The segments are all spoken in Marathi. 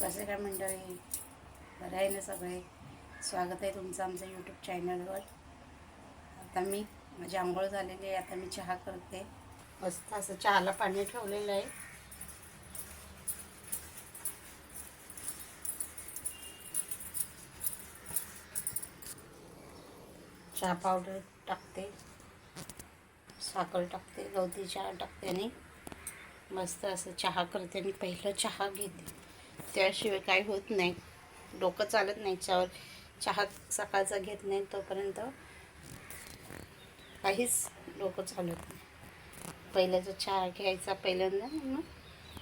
कसे काय मंडळी? बरं आहे ना सगळे? स्वागत आहे तुमचं आमचं यूट्यूब चॅनलवर आता मी माझी आंघोळ झालेली आहे आता मी चहा करते. मस्त असं चहाला पाणी ठेवलेलं आहे. चहा पावडर टाकते. साखर टाकते गवती चहा टाकते आणि मस्त असं चहा करते आणि पहिलं चहा घेते. त्याशिवाय काही होत नाही. डोकं चालत नाही चहावर चहा सकाळचा घेत नाही तोपर्यंत. काहीच डोकं चालत नाही. पहिल्याचा चहा घ्यायचा पहिल्यांदा मग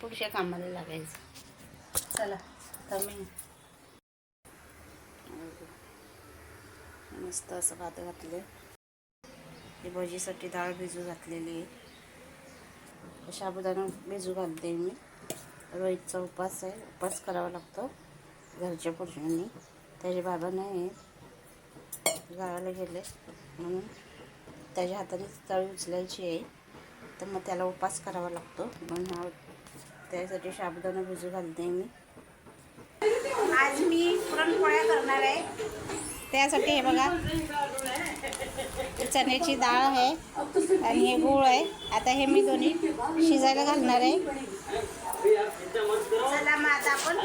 पुढच्या कामाला लागायचं. चला तर मी मस्त असं भात घातलं हे भजीसाठी डाळ भिजू घातलेली आहे. साबुदाणा भिजू घालते मी. रोहितचा उपास आहे. उपास करावा लागतो. घरच्या पुरुषांनी. त्याचे बाबा नाही आहेत. गावाला गेले. म्हणून त्याच्या हाताने तळी उचलायची आहे. तर मग त्याला उपास करावा लागतो. म्हणून हा त्यासाठी शाबदानं भिजू घालते मी. आज मी पुरणपोळ्या करणार आहे. त्यासाठी हे बघा. चण्याची डाळ आहे. आणि हे गूळ आहे. आता हे मी दोन्ही शिजायला घालणार आहे. चला मग आता आपण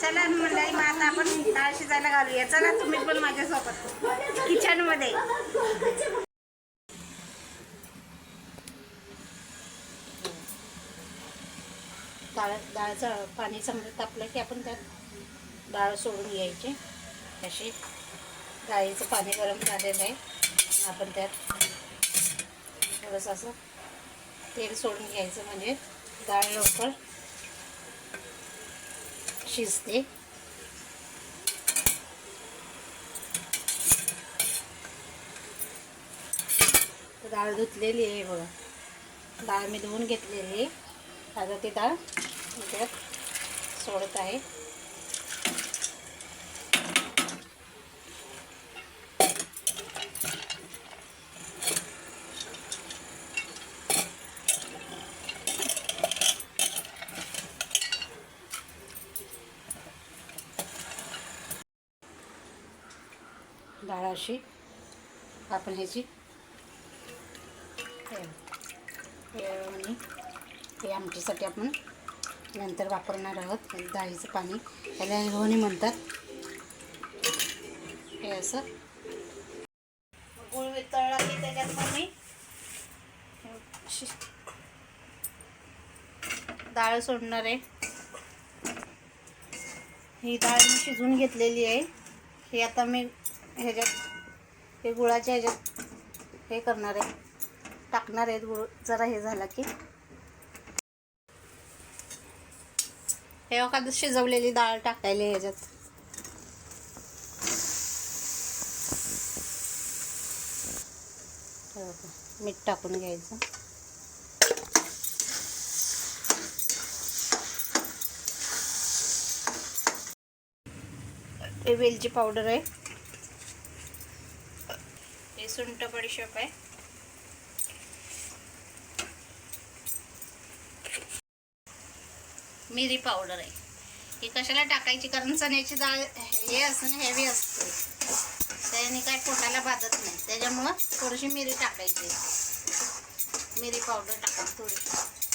चला मग आता आपण डाळ शिजायला घालूया. चला तुम्ही पण माझ्यासोबत. किचनमध्ये. डाळ डाळचं पाणी चांगलं तापलं की आपण त्यात डाळ सोडून घ्यायची. अशी डाळीचं पाणी गरम झालेलं आहे. आपण त्यात थोडंसं असं तेल सोडून घ्यायचं म्हणजे डाळ लवकर शिजते. डाळ धुतलेली आहे बघा. डाळ मी धुवून घेतलेली आहे. आता ती डाळ त्यात सोडत आहे डाळ अशी. आपण ह्याची. हे- आणि आमटीसाठी आपण नंतर वापरणार आहोत. डाळीचं पाणी. त्याला रोहणी म्हणतात. हे असं. गुळ वितळला की त्याच्यात मग मी शि- डाळ सोडणार आहे. ही डाळ मी शिजवून घेतलेली आहे. ही आता मी ह्याच्यात हे गुळाच्या ह्याच्यात हे करणार आहे. टाकणार आहेत गुळ. जरा हे झाला की. हे एखादं शिजवलेली डाळ टाकायला ह्याच्यात. मीठ टाकून घ्यायचं. हे वेलची पावडर आहे. हे सुंठ बडीशेप आहे. मिरी पावडर आहे. ही कशाला टाकायची? कारण चण्याची डाळ हे असणं हेवी असते त्याने काय पोटाला बाधत नाही. त्याच्यामुळं थोडीशी मिरी टाकायची. मिरी पावडर टाकायची थोडी.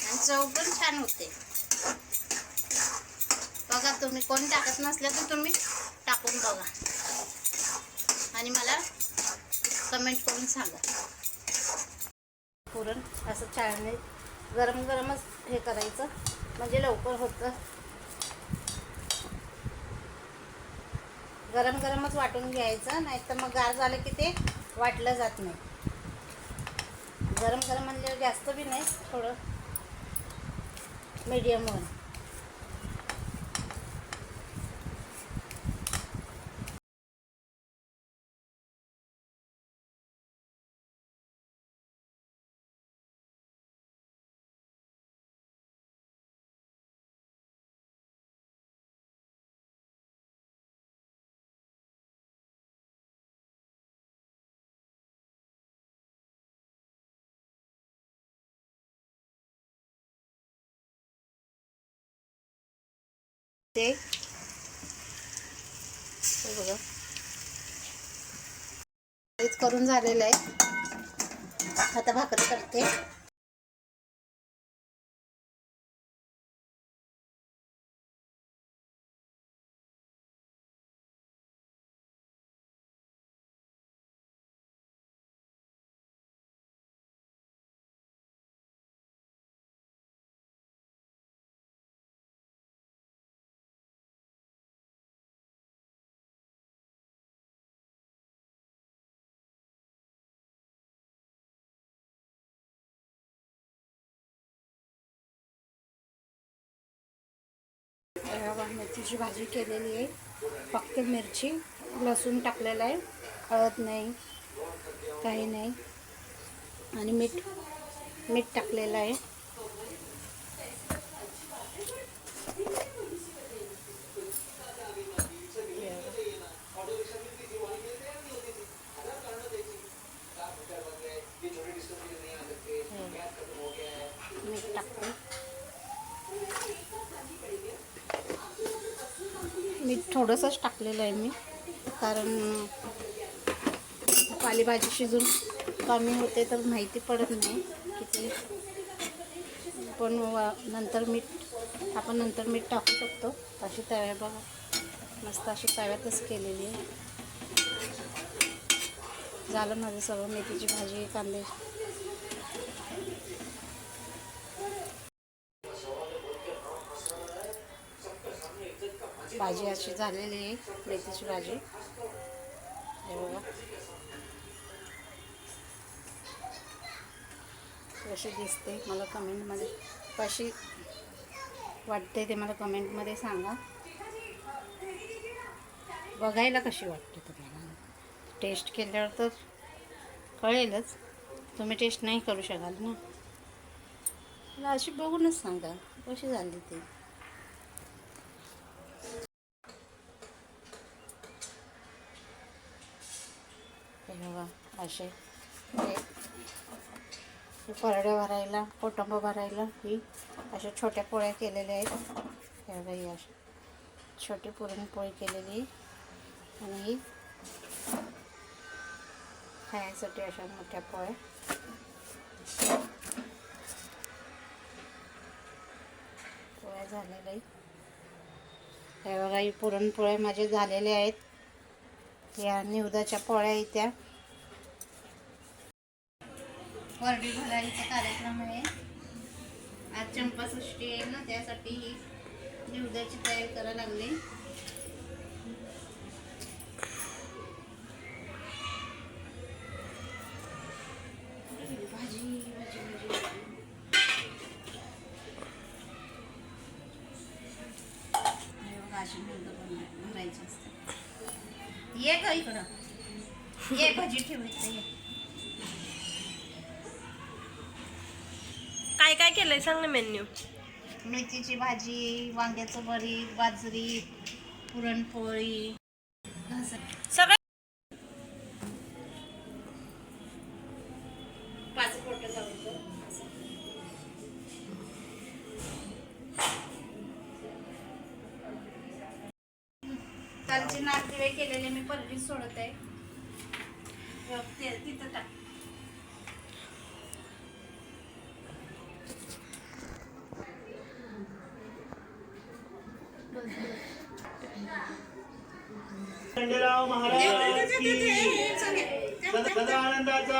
आणि चव पण छान होते. बघा तुम्ही कोण टाकत नसलं तर तुम्ही टाकून बघा. आणि मला कमेंट करून सांगा. पुरण असं छान गरम गरमच हे करायचं. म्हणजे लवकर होतं. गरम गरमच वाटून घ्यायचं नाही तर मग गार झालं की ते वाटलं जात नाही. गरम गरम म्हणजे जास्त बी नाही थोडं मीडियमवर ते. बघा. करून झालेलं आहे. आता भाकरी करते. मिरचीची भाजी केलेली आहे फक्त मिरची लसूण टाकलेलं आहे हळद नाही काही नाही आणि मीठ मीठ टाकलेलं आहे मीठ टाकते मीठ थोडंसंच टाकलेलं आहे मी कारण पालेभाजी शिजून कमी होते तर माहिती पडत नाही किती. पण वा- नंतर मीठ आपण नंतर मीठ टाकू शकतो. अशी तव्या बघा मस्त अशी तव्यातच केलेली आहे. झालं माझं सगळं मेथीची भाजी कांदे भाजी अशी झालेली आहे मेथीची भाजी. हे बघा. कशी दिसते मला कमेंटमध्ये. कशी वाटते ते मला कमेंटमध्ये सांगा. बघायला कशी वाटते तुम्हाला? टेस्ट केल्यावर तर कळेलच. तुम्ही टेस्ट नाही करू शकाल ना. मला अशी बघूनच सांगा. कशी झाली ती हे बघा असे. हे. परड्या भरायला कोटंब भरायला ही अशा छोट्या पोळ्या केलेल्या आहेत. हे ही छोटी पुरणपोळी केलेली आणि ही खाण्यासाठी अशा मोठ्या पोळ्या. पोळ्या झालेल्या आहेत. हे बघा ही पुरणपोळ्या माझे झालेले आहेत. या निवदाच्या पोळ्या त्या. वरडी भरायचा कार्यक्रम आहे. आज चंपासृष्टी आहे ना त्यासाठी ही निवदाची तयारी करायला लागली. भाजी ये का इकडं. ये भाजी ठेवायचं ये. केलंय? सांग ना मेन्यू मेथीची भाजी वांग्याचं भरीत बाजरी पुरणपोळी. सगळं कालचे नागदिवे केलेले मी परडी सोडत आहे तिथं टाक. महाराज सदा आनंदाचा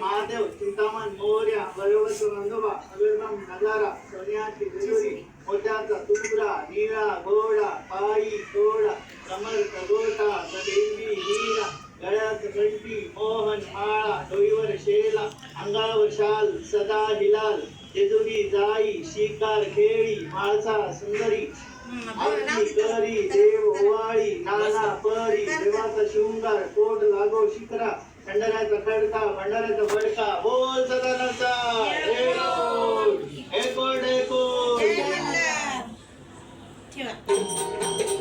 महादेव चिंतामण. मोर्या કરી કરી દેવ હોવાળી નાના પરી कोट लागो કોટ લાગો શિખરા ખંડરાજ ખડકા મંડરાજ ભડકા બોલ સદાનંદ એકોડ એકોડ એકોડ